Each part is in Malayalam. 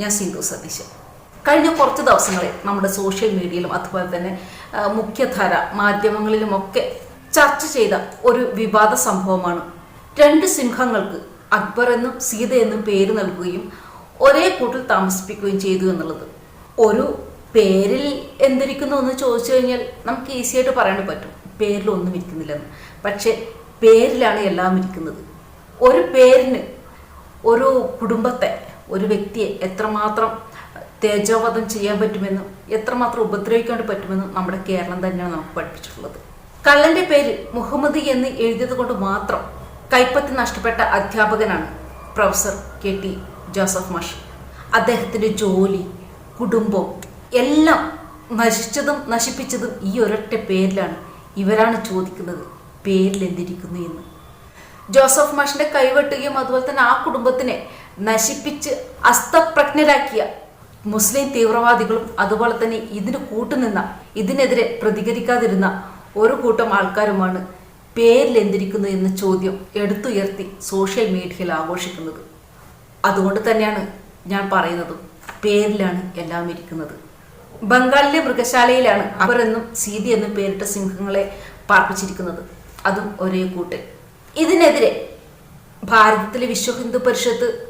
ഞാൻ സിന്ധു സതീശൻ കഴിഞ്ഞ കുറച്ച് ദിവസങ്ങളിൽ നമ്മുടെ സോഷ്യൽ മീഡിയയിലും അതുപോലെ തന്നെ മുഖ്യധാര മാധ്യമങ്ങളിലുമൊക്കെ ചർച്ച ചെയ്ത ഒരു വിവാദ സംഭവമാണ്. രണ്ട് സിംഹങ്ങൾക്ക് അക്ബർ എന്നും സീത എന്നും പേര് നൽകുകയും ഒരേ കൂട്ടിൽ താമസിപ്പിക്കുകയും ചെയ്തു എന്നുള്ളത്. ഒരു പേരിൽ എന്തിരിക്കുന്നു എന്ന് ചോദിച്ചു കഴിഞ്ഞാൽ നമുക്ക് ഈസി ആയിട്ട് പറയാൻ പറ്റും. പേരിൽ ഒന്നും ഇരിക്കുന്നില്ലെന്ന്. പക്ഷെ പേരിലാണ് എല്ലാം ഇരിക്കുന്നത്. ഒരു പേരിന് ഒരു കുടുംബത്തെ ഒരു വ്യക്തിയെ എത്രമാത്രം തേജോവധം ചെയ്യാൻ പറ്റുമെന്നും എത്രമാത്രം ഉപദ്രവിക്കാൻ പറ്റുമെന്നും നമ്മുടെ കേരളം തന്നെയാണ് നമുക്ക് പഠിപ്പിച്ചിട്ടുള്ളത്. കള്ളന്റെ പേര് മുഹമ്മദ് എന്ന് എഴുതിയത് കൊണ്ട് മാത്രം കൈപ്പത്തി നഷ്ടപ്പെട്ട അധ്യാപകനാണ് പ്രൊഫസർ കെ ടി ജോസഫ് മാഷ്. അദ്ദേഹത്തിന്റെ ജോലി കുടുംബം എല്ലാം നശിച്ചതും നശിപ്പിച്ചതും ഈ ഒരൊറ്റ പേരിലാണ് ഇവരാണ് ചോദിക്കുന്നത് പേരിൽ എന്തിരിക്കുന്നു എന്ന്. ജോസഫ് മാഷിന്റെ കൈവെട്ടുകയും അതുപോലെ തന്നെ ആ കുടുംബത്തിനെ നശിപ്പിച്ച് അസ്തപ്രജ്ഞരാക്കിയ മുസ്ലിം തീവ്രവാദികളും അതുപോലെ തന്നെ ഇതിന് കൂട്ടുനിന്ന ഇതിനെതിരെ പ്രതികരിക്കാതിരുന്ന ഒരു കൂട്ടം ആൾക്കാരുമാണ് പേരിൽ എന്തിരിക്കുന്നു എന്ന ചോദ്യം എടുത്തുയർത്തി സോഷ്യൽ മീഡിയയിൽ ആഘോഷിക്കുന്നത്. അതുകൊണ്ട് തന്നെയാണ് ഞാൻ പറയുന്നത് പേരിലാണ് എല്ലാം ഇരിക്കുന്നത്. ബംഗാളിലെ മൃഗശാലയിലാണ് അവരെന്നും സീതി എന്നും പേരിട്ട സിംഹങ്ങളെ പാർപ്പിച്ചിരിക്കുന്നത്. അതും ഒരേ കൂട്ട്. ഇതിനെതിരെ ഭാരതത്തിലെ വിശ്വ ഹിന്ദു പരിഷത്ത്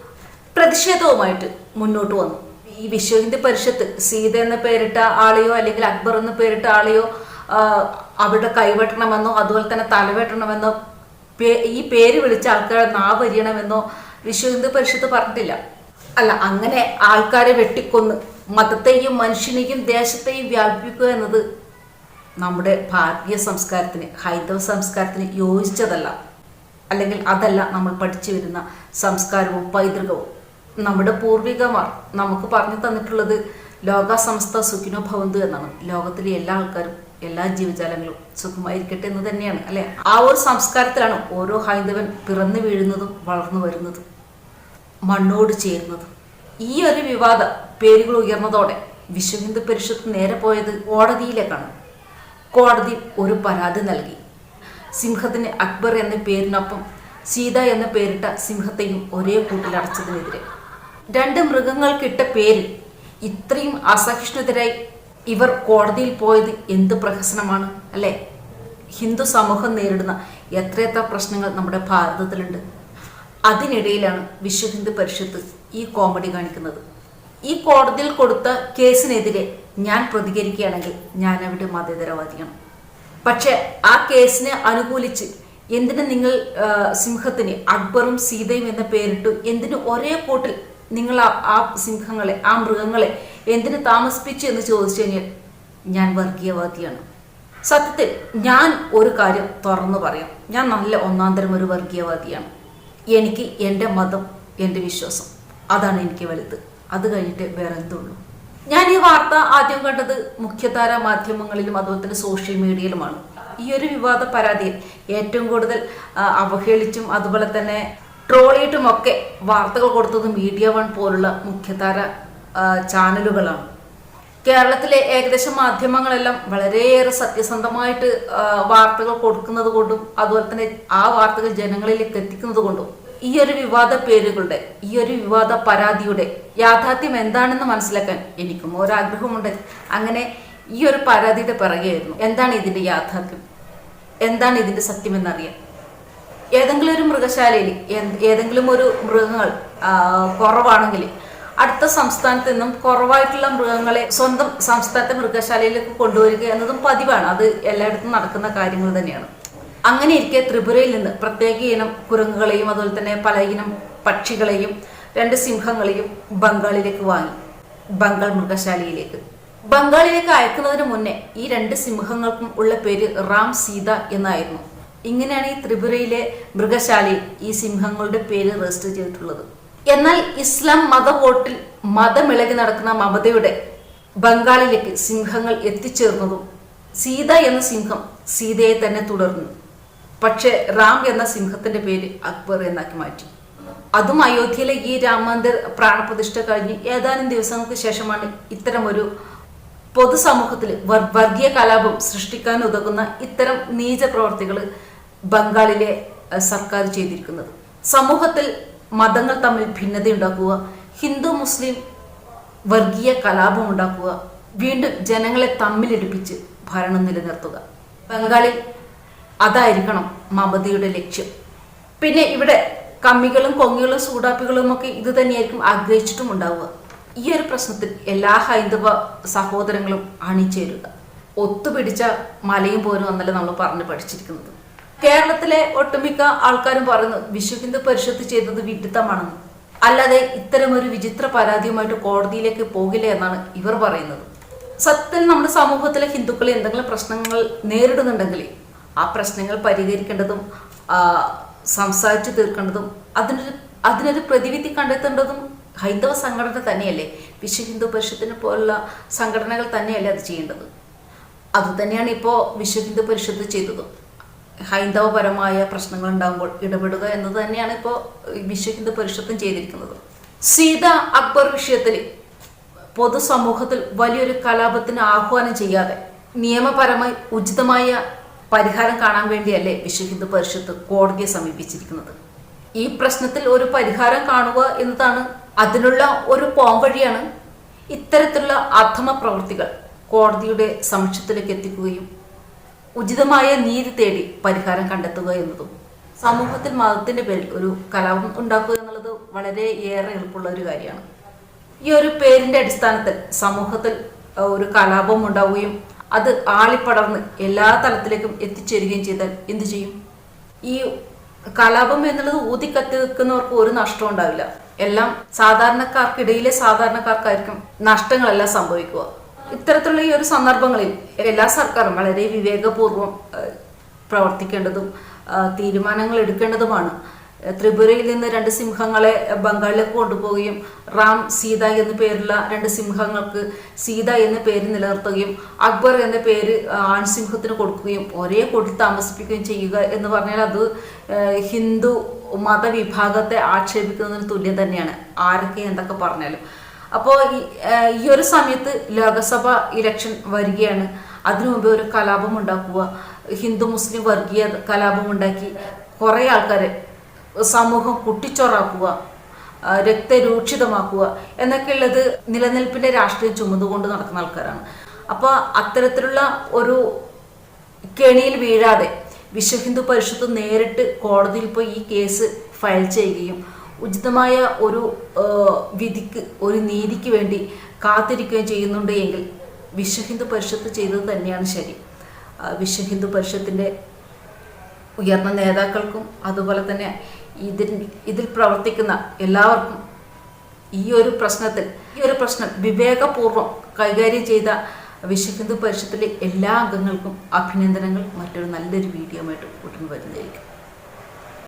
പ്രതിഷേധവുമായിട്ട് മുന്നോട്ട് വന്നു. ഈ വിശ്വ ഹിന്ദു പരിഷത്ത് സീത എന്ന് പേരിട്ട ആളെയോ അല്ലെങ്കിൽ അക്ബർ എന്ന് പേരിട്ട ആളെയോ അവരുടെ കൈവെട്ടണമെന്നോ അതുപോലെ തന്നെ തലവെട്ടണമെന്നോ ഈ പേര് വിളിച്ച ആൾക്കാരെ നാവരിയണമെന്നോ വിശ്വ ഹിന്ദു പരിഷത്ത് പറഞ്ഞിട്ടില്ല. അല്ല അങ്ങനെ ആൾക്കാരെ വെട്ടിക്കൊന്ന് മതത്തെയും മനുഷ്യനെയും ദേശത്തെയും വ്യാപിപ്പിക്കുക എന്നത് നമ്മുടെ ഭാരതീയ സംസ്കാരത്തിന് ഹൈന്ദവ സംസ്കാരത്തിന് യോജിച്ചതല്ല. അല്ലെങ്കിൽ അതല്ല നമ്മൾ പഠിച്ചു വരുന്ന സംസ്കാരവും പൈതൃകവും. നമ്മുടെ പൂർവികമാർ നമുക്ക് പറഞ്ഞു തന്നിട്ടുള്ളത് ലോക സമസ്ത സുഖിനോ ഭവന്തു എന്നാണ്. ലോകത്തിലെ എല്ലാ ആൾക്കാരും എല്ലാ ജീവജാലങ്ങളും സുഖമായിരിക്കട്ടെ എന്ന് തന്നെയാണ് അല്ലെ? ആ ഒരു സംസ്കാരത്തിലാണ് ഓരോ ഹൈന്ദവൻ പിറന്നു വീഴുന്നതും വളർന്നു വരുന്നതും മണ്ണോട് ചേരുന്നത്. ഈ ഒരു വിവാദ പേരുകൾ ഉയർന്നതോടെ വിശ്വ ഹിന്ദു പരിഷത്ത് നേരെ പോയത് കോടതിയിലേക്കാണ്. കോടതി ഒരു പരാതി നൽകി. സിംഹത്തിന് അക്ബർ എന്ന പേരിനൊപ്പം സീത എന്ന പേരിട്ട സിംഹത്തെയും ഒരേ കൂട്ടിലടച്ചതിനെതിരെ രണ്ട് മൃഗങ്ങൾക്കിട്ട പേരിൽ ഇത്രയും അസഹിഷ്ണുതരായി ഇവർ കോടതിയിൽ പോയത് എന്ത് പ്രഹസനമാണ് അല്ലേ? ഹിന്ദു സമൂഹം നേരിടുന്ന എത്രയെത്ര പ്രശ്നങ്ങൾ നമ്മുടെ ഭാരതത്തിലുണ്ട്. അതിനിടയിലാണ് വിശ്വ ഹിന്ദു പരിഷത്ത് ഈ കോമഡി കാണിക്കുന്നത്. ഈ കോടതിയിൽ കൊടുത്ത കേസിനെതിരെ ഞാൻ പ്രതികരിക്കുകയാണെങ്കിൽ ഞാൻ അവിടെ മതേതരവാദിയാണ്. പക്ഷെ ആ കേസിനെ അനുകൂലിച്ച് എന്തിനു നിങ്ങൾ സിംഹത്തിന് അക്ബറും സീതയും എന്ന പേരിട്ടു എന്തിനു ഒരേ കൂട്ടിൽ നിങ്ങൾ ആ സിംഹങ്ങളെ ആ മൃഗങ്ങളെ എന്തിന് താമസിപ്പിച്ചു എന്ന് ചോദിച്ചു കഴിഞ്ഞാൽ ഞാൻ വർഗീയവാദിയാണ്. സത്യത്തിൽ ഞാൻ ഒരു കാര്യം തുറന്നു പറയാം. ഞാൻ നല്ല ഒന്നാം തരം ഒരു വർഗീയവാദിയാണ്. എനിക്ക് എന്റെ മതം എന്റെ വിശ്വാസം അതാണ് എനിക്ക് വലുത്. അത് കഴിഞ്ഞിട്ട് വേറെ എന്തുള്ളൂ ഞാൻ ഈ വാർത്ത ആദ്യം കണ്ടത് മുഖ്യധാര മാധ്യമങ്ങളിലും അതുപോലെ തന്നെ സോഷ്യൽ മീഡിയയിലുമാണ്. ഈ ഒരു വിവാദ പരാതിയിൽ ഏറ്റവും കൂടുതൽ അവഹേളിച്ചും അതുപോലെ തന്നെ ട്രോളിയിട്ടും ഒക്കെ വാർത്തകൾ കൊടുത്തത് മീഡിയ വൺ പോലുള്ള മുഖ്യതാര ചാനലുകളാണ്. കേരളത്തിലെ ഏകദേശം മാധ്യമങ്ങളെല്ലാം വളരെയേറെ സത്യസന്ധമായിട്ട് വാർത്തകൾ കൊടുക്കുന്നത് കൊണ്ടും അതുപോലെ തന്നെ ആ വാർത്തകൾ ജനങ്ങളിലേക്ക് എത്തിക്കുന്നത് കൊണ്ടും ഈ ഒരു വിവാദ പേരുകളുടെ ഈ ഒരു വിവാദ പരാതിയുടെ യാഥാർത്ഥ്യം എന്താണെന്ന് മനസ്സിലാക്കാൻ എനിക്കും ഒരാഗ്രഹമുണ്ട്. അങ്ങനെ ഈ ഒരു പരാതിയുടെ പിറകെയായിരുന്നു. എന്താണ് ഇതിന്റെ യാഥാർത്ഥ്യം? എന്താണ് ഇതിന്റെ സത്യം എന്നറിയാൻ ഏതെങ്കിലും ഒരു മൃഗശാലയിൽ ഏതെങ്കിലും ഒരു മൃഗങ്ങൾ കുറവാണെങ്കിൽ അടുത്ത സംസ്ഥാനത്ത് നിന്നും കുറവായിട്ടുള്ള മൃഗങ്ങളെ സ്വന്തം സംസ്ഥാനത്തെ മൃഗശാലയിലേക്ക് കൊണ്ടുവരിക എന്നതും പതിവാണ്. അത് എല്ലായിടത്തും നടക്കുന്ന കാര്യങ്ങൾ തന്നെയാണ്. അങ്ങനെ ഇരിക്കെ ത്രിപുരയിൽ നിന്ന് പ്രത്യേക ഇനം കുരങ്ങുകളെയും അതുപോലെ തന്നെ പല ഇനം പക്ഷികളെയും രണ്ട് സിംഹങ്ങളെയും ബംഗാളിലേക്ക് വാങ്ങി. ബംഗാൾ മൃഗശാലയിലേക്ക്. ബംഗാളിലേക്ക് അയക്കുന്നതിന് മുന്നേ ഈ രണ്ട് സിംഹങ്ങൾക്കും ഉള്ള പേര് റാം സീത എന്നായിരുന്നു. ഇങ്ങനെയാണ് ഈ ത്രിപുരയിലെ മൃഗശാലയിൽ ഈ സിംഹങ്ങളുടെ പേര് രജിസ്റ്റർ ചെയ്തിട്ടുള്ളത്. എന്നാൽ ഇസ്ലാം മത വോട്ടിൽ മതമിളകി നടക്കുന്ന മമതയുടെ ബംഗാളിലേക്ക് സിംഹങ്ങൾ എത്തിച്ചേർന്നതും സീത എന്ന സിംഹം സീതയെ തന്നെ തുടർന്നു. പക്ഷേ റാം എന്ന സിംഹത്തിന്റെ പേര് അക്ബർ എന്നാക്കി മാറ്റി. അതും അയോധ്യയിലെ ഈ രാമമന്ദിർ പ്രാണപ്രതിഷ്ഠ കഴിഞ്ഞ് ഏതാനും ദിവസങ്ങൾക്ക് ശേഷമാണ് ഇത്തരമൊരു പൊതുസമൂഹത്തിൽ വർ- വർഗീയ കലാപം സൃഷ്ടിക്കാൻ ഉതകുന്ന ഇത്തരം നീച പ്രവർത്തികൾ ബംഗാളിലെ സർക്കാർ ചെയ്തിരിക്കുന്നത്. സമൂഹത്തിൽ മതങ്ങൾ തമ്മിൽ ഭിന്നത ഉണ്ടാക്കുക ഹിന്ദു മുസ്ലിം വർഗീയ കലാപം ഉണ്ടാക്കുക വീണ്ടും ജനങ്ങളെ തമ്മിലെടുപ്പിച്ച് ഭരണം നിലനിർത്തുക. ബംഗാളിൽ അതായിരിക്കണം മമതയുടെ ലക്ഷ്യം. പിന്നെ ഇവിടെ കമ്മികളും കൊങ്ങികളും സൂടാപ്പികളും ഒക്കെ ഇത് തന്നെയായിരിക്കും ആഗ്രഹിച്ചിട്ടും ഉണ്ടാവുക. ഈ ഒരു പ്രശ്നത്തിൽ എല്ലാ ഹൈന്ദവ സഹോദരങ്ങളും അണിചേരുക. ഒത്തുപിടിച്ച മലയും പോരും എന്നല്ല നമ്മൾ പറഞ്ഞു പഠിച്ചിരിക്കുന്നത്. കേരളത്തിലെ ഒട്ടുമിക്ക ആൾക്കാരും പറയുന്നു വിശ്വ ഹിന്ദു പരിഷത്ത് ചെയ്തത് വിഡിത്തമാണെന്ന്. അല്ലാതെ ഇത്തരം ഒരു വിചിത്ര പരാതിയുമായിട്ട് കോടതിയിലേക്ക് പോകില്ല എന്നാണ് ഇവർ പറയുന്നത്. സത്യത്തിൽ നമ്മുടെ സമൂഹത്തിലെ ഹിന്ദുക്കൾ എന്തെങ്കിലും പ്രശ്നങ്ങൾ നേരിടുന്നുണ്ടെങ്കിൽ ആ പ്രശ്നങ്ങൾ പരിഹരിക്കേണ്ടതും സംസാരിച്ചു തീർക്കേണ്ടതും അതിനൊരു അതിനൊരു പ്രതിവിധി കണ്ടെത്തേണ്ടതും ഹൈന്ദവ സംഘടന തന്നെയല്ലേ? വിശ്വ ഹിന്ദു പരിഷത്തിനെ പോലുള്ള സംഘടനകൾ തന്നെയല്ലേ അത് ചെയ്യേണ്ടത്? അതുതന്നെയാണ് ഇപ്പോൾ വിശ്വ ഹിന്ദു പരിഷത്ത് ചെയ്തത്. ഹൈന്ദവപരമായ പ്രശ്നങ്ങൾ ഉണ്ടാകുമ്പോൾ ഇടപെടുക എന്നത് തന്നെയാണ് ഇപ്പോൾ വിശ്വ ഹിന്ദു പരിഷത്തും ചെയ്തിരിക്കുന്നത്. സീത അക്ബർ വിഷയത്തിൽ പൊതുസമൂഹത്തിൽ വലിയൊരു കലാപത്തിന് ആഹ്വാനം ചെയ്യാതെ നിയമപരമായി ഉചിതമായ പരിഹാരം കാണാൻ വേണ്ടിയല്ലേ വിശ്വ ഹിന്ദു പരിഷത്ത് കോടതിയെ സമീപിച്ചിരിക്കുന്നത്? ഈ പ്രശ്നത്തിൽ ഒരു പരിഹാരം കാണുക എന്നതാണ് അതിനുള്ള ഒരു പോംവഴിയാണ് ഇത്തരത്തിലുള്ള അധമ പ്രവൃത്തികൾ കോടതിയുടെ സമക്ഷത്തിലേക്ക് എത്തിക്കുകയും ഉചിതമായ നീതി തേടി പരിഹാരം കണ്ടെത്തുക എന്നതും സമൂഹത്തിൽ മതത്തിന്റെ പേരിൽ ഒരു കലാപം ഉണ്ടാക്കുക എന്നുള്ളത് വളരെ ഏറെ എളുപ്പമുള്ള ഒരു കാര്യമാണ്. ഈ ഒരു പേരിന്റെ അടിസ്ഥാനത്തിൽ സമൂഹത്തിൽ ഒരു കലാപം ഉണ്ടാവുകയും അത് ആളിപ്പടർന്ന് എല്ലാ തലത്തിലേക്കും എത്തിച്ചേരുകയും ചെയ്താൽ എന്തു ചെയ്യും? ഈ കലാപം എന്നുള്ളത് ഊതി നിൽക്കുന്നവർക്ക് ഒരു നഷ്ടവും ഉണ്ടാവില്ല. എല്ലാം സാധാരണക്കാർക്കിടയിലെ സാധാരണക്കാർക്കായിരിക്കും നഷ്ടങ്ങളെല്ലാം സംഭവിക്കുക. ഇത്തരത്തിലുള്ള ഈ ഒരു സന്ദർഭങ്ങളിൽ എല്ലാ സർക്കാരും വളരെ വിവേകപൂർവം പ്രവർത്തിക്കേണ്ടതും തീരുമാനങ്ങൾ എടുക്കേണ്ടതുമാണ്. ത്രിപുരയിൽ നിന്ന് രണ്ട് സിംഹങ്ങളെ ബംഗാളിലേക്ക് കൊണ്ടുപോവുകയും റാം സീത എന്ന പേരുള്ള രണ്ട് സിംഹങ്ങൾക്ക് സീത എന്ന പേര് നിലനിർത്തുകയും അക്ബർ എന്ന പേര് ആൺസിംഹത്തിന് കൊടുക്കുകയും ഒരേ കൂട്ടിൽ താമസിപ്പിക്കുകയും ചെയ്യുക എന്ന് പറഞ്ഞാൽ അത് ഹിന്ദു മതവിഭാഗത്തെ ആക്ഷേപിക്കുന്നതിന് തുല്യം തന്നെയാണ്. ആരൊക്കെ എന്തൊക്കെ പറഞ്ഞാലും. അപ്പോൾ ഈ ഒരു സമയത്ത് ലോകസഭ ഇലക്ഷൻ വരികയാണ്. അതിനു മുമ്പ് ഒരു കലാപം ഉണ്ടാക്കുക. ഹിന്ദു മുസ്ലിം വർഗീയ കലാപം ഉണ്ടാക്കി കുറേ ആൾക്കാരെ സമൂഹം കുട്ടിച്ചോറാക്കുക രക്തരൂക്ഷിതമാക്കുക എന്നൊക്കെയുള്ളത് നിലനിൽപ്പിന്റെ രാഷ്ട്രീയം ചുമതുകൊണ്ട് നടക്കുന്ന ആൾക്കാരാണ്. അപ്പോൾ അത്തരത്തിലുള്ള ഒരു കെണിയിൽ വീഴാതെ വിശ്വഹിന്ദു പരിഷത്ത് നേരിട്ട് കോടതിയിൽ പോയി ഈ കേസ് ഫയൽ ചെയ്യുകയും ഉചിതമായ ഒരു വിധിക്ക് ഒരു നീതിക്ക് വേണ്ടി കാത്തിരിക്കുകയും ചെയ്യുന്നുണ്ട് എങ്കിൽ വിശ്വഹിന്ദു പരിഷത്ത് ചെയ്തത് തന്നെയാണ് ശരി. വിശ്വഹിന്ദു വിശ്വ പരിഷത്തിന്റെ ഉയർന്ന നേതാക്കൾക്കും അതുപോലെ തന്നെ ഇതിൽ ഇതിൽ പ്രവർത്തിക്കുന്ന എല്ലാവർക്കും ഈ ഒരു പ്രശ്നത്തിൽ ഈ ഒരു പ്രശ്നം വിവേകപൂർവം കൈകാര്യം ചെയ്ത വിശ്വഹിന്ദു പരിഷത്തിലെ എല്ലാ അംഗങ്ങൾക്കും അഭിനന്ദനങ്ങൾ. മറ്റൊരു നല്ലൊരു വീഡിയോ ആയിട്ട് കൂട്ടുന്നു വരുന്നതായിരിക്കും.